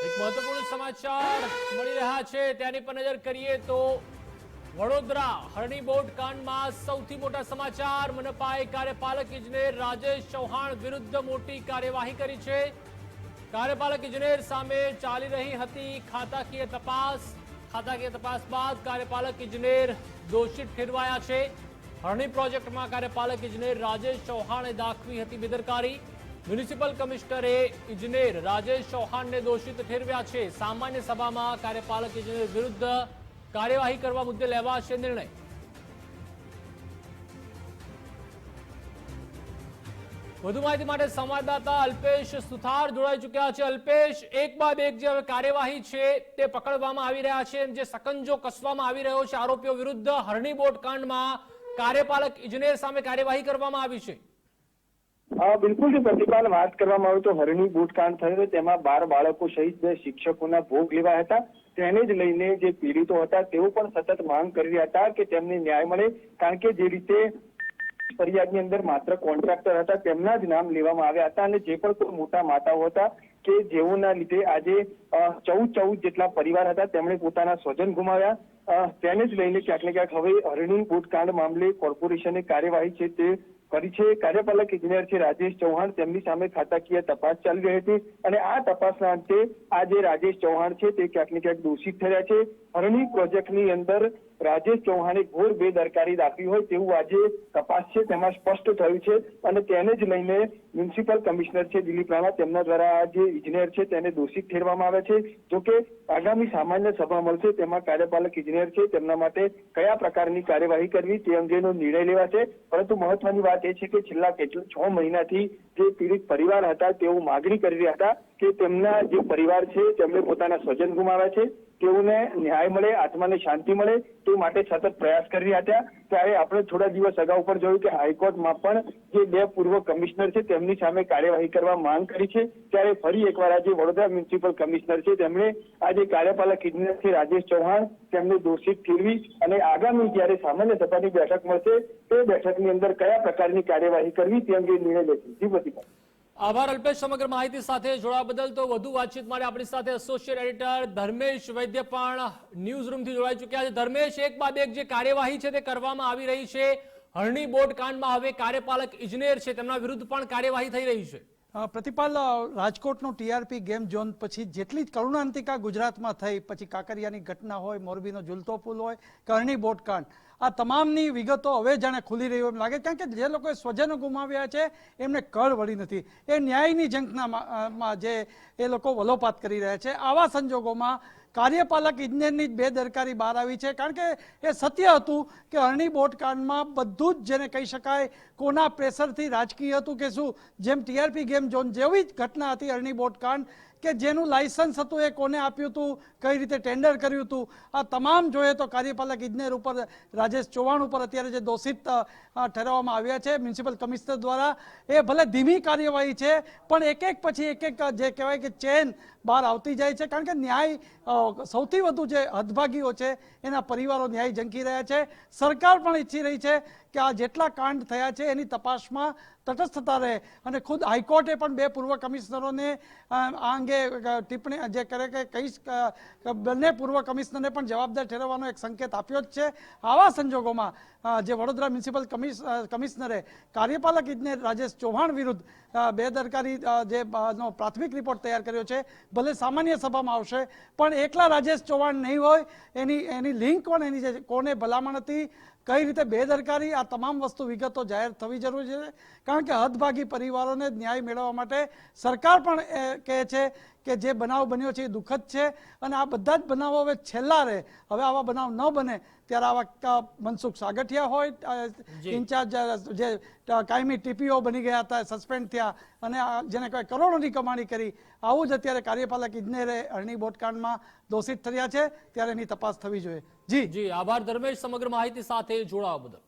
એક મહત્વપૂર્ણ સમાચાર મળી રહ્યા છે. તેની પર નજર કરીએ તો વડોદરા હરણી બોટ કાંડમાં સૌથી મોટા સમાચાર. મનપાએ કાર્યપાલક ઇજનેર રાજેશ ચૌહાણ વિરુદ્ધ મોટી કાર્યવાહી કરી છે. કાર્યપાલક ઇજનેર સામે ચાલી રહી હતી ખાતાકીય તપાસ. ખાતાકીય તપાસ બાદ કાર્યપાલક ઇજનેર દોષિત ઠેરવાયા છે. હરણી પ્રોજેક્ટમાં કાર્યપાલક ઇજનેર રાજેશ ચૌહાણે દાખવી હતી બેદરકારી. મ્યુનિસિપલ કમિશનરે ઇજનેર રાજેશ ચૌહાણને દોષિત ઠેરવ્યા છે. સામાન્ય સભામાં કાર્યપાલક ઇજનેર વિરુદ્ધ કાર્યવાહી કરવા મુદ્દે લેવાશે નિર્ણય. વધુ માહિતી માટે સંવાદદાતા અલ્પેશ સુથાર જોડાઈ ચુક્યા છે. અલ્પેશ, એક બાદ એક જે હવે કાર્યવાહી છે તે પકડવામાં આવી રહ્યા છે જે સકંજો કસવામાં આવી રહ્યો છે. આરોપીઓ વિરુદ્ધ હરણી બોટ કાંડમાં કાર્યપાલક ઇજનેર સામે કાર્યવાહી કરવામાં આવી છે. બિલકુલ જે પ્રતિપાલ વાત કરવામાં આવે તો હરણી બૂટકાંડ થયો તેમાં બાર બાળકો સહિત બે શિક્ષકોના ભોગ લેવા હતા. તેને જ લઈને જે પીડિતો હતા, તેઓ પણ સતત માંગ કરી રહ્યા હતા કે તેમને ન્યાય મળે. કારણ કે જે રીતે ફરિયાદની અંદર માત્ર કોન્ટ્રાક્ટર હતા, તેમના જ નામ લેવામાં આવ્યા હતા અને જે પણ કોઈ મોટા માતાઓ હતા કે જેઓના લીધે આજે ચૌદ ચૌદ જેટલા પરિવાર હતા, તેમણે પોતાના સ્વજન ગુમાવ્યા. તેને જ લઈને ક્યાંક ને ક્યાંક હવે હરણી બૂટકાંડ મામલે કોર્પોરેશને કાર્યવાહી છે તે કરી છે કાર્યપાલક ઇજનેર છે રાજેશ ચૌહાણ. તેમની સામે ખાતાકીય તપાસ ચાલી રહી હતી અને આ તપાસના અંતે આ જે રાજેશ ચૌહાણ છે તે ક્યાંક ને ક્યાંક દોષિત થયા છે. હરણી પ્રોજેક્ટની અંદર રાજેશ ચૌહાણે ઘોર બેદરકારી દાખવી હોય તેવું આજે તપાસ છે, તેમાં સ્પષ્ટ થયું છે અને તેને જ લઈને મ્યુનિસિપલ કમિશનર છે દિલીપ રાણા તેમના દ્વારા જે ઇજનેર છે તેને દોષિત ઠેરવામાં આવે છે. જોકે આગામી સામાન્ય સભા મળશે તેમાં કાર્યપાલક ઇજનેર છે તેમના માટે કયા પ્રકારની કાર્યવાહી કરવી તે અંગેનો નિર્ણય લેવાશે. પરંતુ મહત્વની વાત એ છે કે છેલ્લા કેટલા છ મહિનાથી જે પીડિત પરિવાર હતા તેઓ માગણી કરી રહ્યા હતા કે તેમના જે પરિવાર છે તેમણે પોતાના સ્વજન ગુમાવ્યા છે. તેઓને ન્યાય મળે, આત્માને શાંતિ મળે, તે માટે સતત પ્રયાસ કરી હતા. ત્યારે આપણે થોડા દિવસ અગાઉ પણ જોયું કે હાઈકોર્ટમાં પણ જે બે પૂર્વ કમિશનર છે, તેમની સામે કાર્યવાહી કરવા માંગ કરી છે. ત્યારે ફરી એકવાર આજે વડોદરા મ્યુનિસિપલ કમિશનર છે, તેમણે આજે કાર્યપાલક ઇજનેર છે રાજેશ ચૌહાણ, તેમને દોષિત ઠેરવી અને આગામી જ્યારે સામાન્ય સભાની બેઠક મળશે, તે બેઠકની અંદર કયા પ્રકારની કાર્યવાહી કરવી તે અંગે નિર્ણય લેશે. જી આભાર અલ્પેશ, સમગ્ર માહિતી સાથે જોડાવા બદલ તો વધુ વાતચીત માટે આપણી સાથે એસોસિએટ એડિટર ધર્મેશ વૈદ્ય પણ ન્યૂઝ રૂમથી જોડાઈ ચૂક્યા છે. ધર્મેશ, એક બાદ એક જે કાર્યવાહી છે તે કરવામાં આવી રહી છે. હરણી બોટ કાંડમાં હવે કાર્યપાલક ઇજનેર છે. તેમના વિરુદ્ધ પણ કાર્યવાહી થઈ રહી છે. પ્રતિપાલ રાજકોટનું ટીઆરપી ગેમ ઝોન પછી જેટલી જ કરુણાંતિકા ગુજરાતમાં થઈ, પછી કાંકરિયાની ઘટના હોય, મોરબીનો ઝૂલતો પુલ હોય કરણી બોટકાંડ આ તમામની વિગતો હવે જાણે ખુલી રહી એમ લાગે, કારણ કે જે લોકોએ સ્વજનો ગુમાવ્યા છે, એમને કળ વળી નથી. એ ન્યાયની ઝંખનામાં જે એ લોકો વલોપાત કરી રહ્યા છે, આવા સંજોગોમાં કાર્યપાલક ઇજનેરની જ બેદરકારી બહાર આવી છે. કારણ કે એ સત્ય હતું કે અરણી બોટકાંડમાં બધું જ જેને કહી શકાય કોના પ્રેશરથી રાજકીય હતું કે શું? જેમ ટીઆરપી ગેમ ઝોન જેવી જ ઘટના હતી અરણી બોટકાંડ કે જેનું લાયસન્સ હતું એ કોને આપ્યું હતું? કઈ રીતે ટેન્ડર કર્યું હતું? આ તમામ જોઈએ તો કાર્યપાલક ઇજનેર ઉપર, રાજેશ ચૌહાણ ઉપર અત્યારે જે દોષિત ઠેરવવામાં આવ્યા છે, મ્યુનિસિપલ કમિશનર દ્વારા. એ ભલે ધીમી કાર્યવાહી છે, પણ એક એક પછી એક એક જે કહેવાય કે ચેન બહાર આવતી જાય છે. કારણ કે ન્યાય સૌથી વધુ જે હદભાગીઓ છે, એના પરિવારો ન્યાય ઝંકી રહ્યા છે. સરકાર પણ ઈચ્છી રહી છે કે આ જેટલા કાંડ થયા છે એની તપાસમાં તટસ્થતા રહે. અને ખુદ હાઈકોર્ટે પણ બે પૂર્વ કમિશનરોને આ અંગે ટિપ્પણી જે કરે કે કઈ બંને પૂર્વ કમિશનરને પણ જવાબદાર ઠેરવવાનો એક સંકેત આપ્યો જ છે. આવા સંજોગોમાં જે વડોદરા મ્યુનિસિપલ કમિશ કમિશનરે કાર્યપાલક ઇજનેર રાજેશ ચૌહાણ વિરુદ્ધ બેદરકારી જે નો પ્રાથમિક રિપોર્ટ તૈયાર કર્યો છે, ભલે સામાન્ય સભામાં આવશે, પણ એકલા રાજેશ ચૌહાણ નહીં હોય. એની એની લિંક પણ એની જે કોને ભલામણ હતી, કઈ રીતે બેદરકારી આ તમામ વસ્તુ વિગતો જાહેર થવી જરૂરી છે. કારણ કે હદભાગી પરિવારોને ન્યાય મેળવવા માટે સરકાર પણ કહે છે કે જે બનાવ બન્યો છે એ દુઃખદ છે અને આ બધા જ બનાવો હવે છેલ્લા રહે. હવે આવા બનાવ ન બને ત્યારે આવા મનસુખ સાગઠિયા હોય ઇન્ચાર્જ જે કાયમી ટીપીઓ બની ગયા હતા સસ્પેન્ડ થયા અને જેને કહેવાય કરોડોની કમાણી કરી આવું જ અત્યારે કાર્યપાલક ઇજનેરે અરણી બોટકાંડમાં દોષિત થયા છે. ત્યારે એની તપાસ થવી જોઈએ. જી. જી આભાર ધર્મેશ. સમગ્ર માહિતી સાથે જોડાવા બદલ.